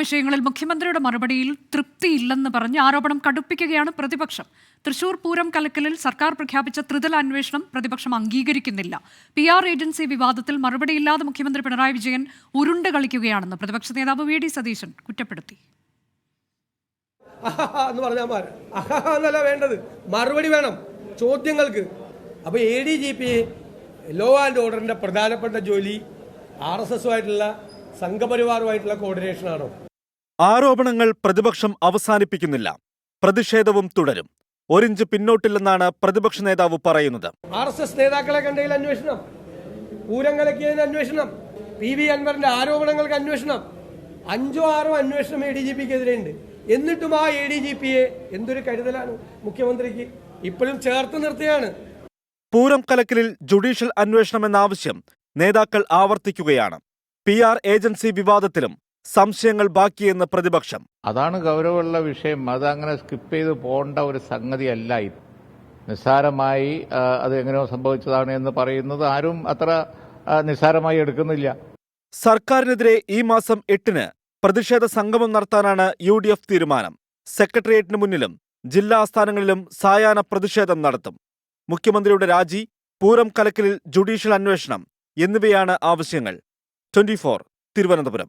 വിഷയങ്ങളിൽ മുഖ്യമന്ത്രിയുടെ മറുപടിയിൽ തൃപ്തിയില്ലെന്ന് പറഞ്ഞ് ആരോപണം കടുപ്പിക്കുകയാണ് പ്രതിപക്ഷം. തൃശൂർ പൂരം കലക്കലിൽ സർക്കാർ പ്രഖ്യാപിച്ച ത്രിതല അന്വേഷണം പ്രതിപക്ഷം അംഗീകരിക്കുന്നില്ല. പി ആർ ഏജൻസി വിവാദത്തിൽ മറുപടിയില്ലാതെ മുഖ്യമന്ത്രി പിണറായി വിജയൻ ഉരുണ്ട് കളിക്കുകയാണെന്ന് പ്രതിപക്ഷ നേതാവ് വി ഡി സതീശൻ കുറ്റപ്പെടുത്തി. എന്ന് വേണ്ടത്. മറുപടി വേണം. ചോദ്യങ്ങൾക്ക്. അപ്പോൾ ലോ ആൻഡ് ഓർഡറിന്റെ പ്രധാനപ്പെട്ട ജോലി ആർ എസ് എസുമായിട്ടുള്ള സംഘപരിവാറുമായിട്ടുള്ള കോർഡിനേഷനാണോ ആരോപണങ്ങൾ പ്രതിപക്ഷം അവസാനിപ്പിക്കുന്നില്ല. പ്രതിഷേധവും തുടരും. ഒരിഞ്ച് പിന്നോട്ടില്ലെന്നാണ് പ്രതിപക്ഷ നേതാവ് പറയുന്നത്. ആർ എസ് എസ് നേതാക്കളെ കണ്ടതിൽ അന്വേഷണം. പൂരം കലക്കിയതിന് അന്വേഷണം. പി വി അൻവറിന്റെ ആരോപണങ്ങൾക്ക് അന്വേഷണം. അഞ്ചോ ആറോ അന്വേഷണം എ ഡി ജി പിക്ക് എതിരെയുണ്ട് എന്നിട്ടും ആ എ ഡി ജി പിയെ എന്തൊരു കരുതലാണ് മുഖ്യമന്ത്രിക്ക്? ഇപ്പോഴും ചേർത്ത് നിർത്തുകയാണ്. പൂരം കലക്കലിൽ ജുഡീഷ്യൽ അന്വേഷണമെന്ന ആവശ്യം നേതാക്കൾ ആവർത്തിക്കുകയാണ്. പി ആർ ഏജൻസി വിവാദത്തിലും സംശയങ്ങൾ ബാക്കിയെന്ന് പ്രതിപക്ഷം. അതാണ് ഗൗരവമുള്ള വിഷയം. അത് അങ്ങനെ സ്കിപ്പ് ചെയ്ത് പോകേണ്ട ഒരു സംഗതി അല്ല ഇത്. നിസ്സാരമായി അത് എങ്ങനെയോ സംഭവിച്ചതാണ് എന്ന് പറയുന്നത് ആരും അത്ര നിസ്സാരമായി എടുക്കുന്നില്ല. സർക്കാരിനെതിരെ ഈ മാസം എട്ടിന് പ്രതിഷേധ സംഗമം നടത്താനാണ് യു ഡി എഫ് തീരുമാനം. സെക്രട്ടേറിയറ്റിന് മുന്നിലും ജില്ലാ ആസ്ഥാനങ്ങളിലും സായാഹ്ന പ്രതിഷേധം നടത്തും. മുഖ്യമന്ത്രിയുടെ രാജി പൂരം കലക്കലിൽ ജുഡീഷ്യൽ അന്വേഷണം എന്നിവയാണ് ആവശ്യങ്ങൾ. ട്വന്റി തിരുവനന്തപുരം.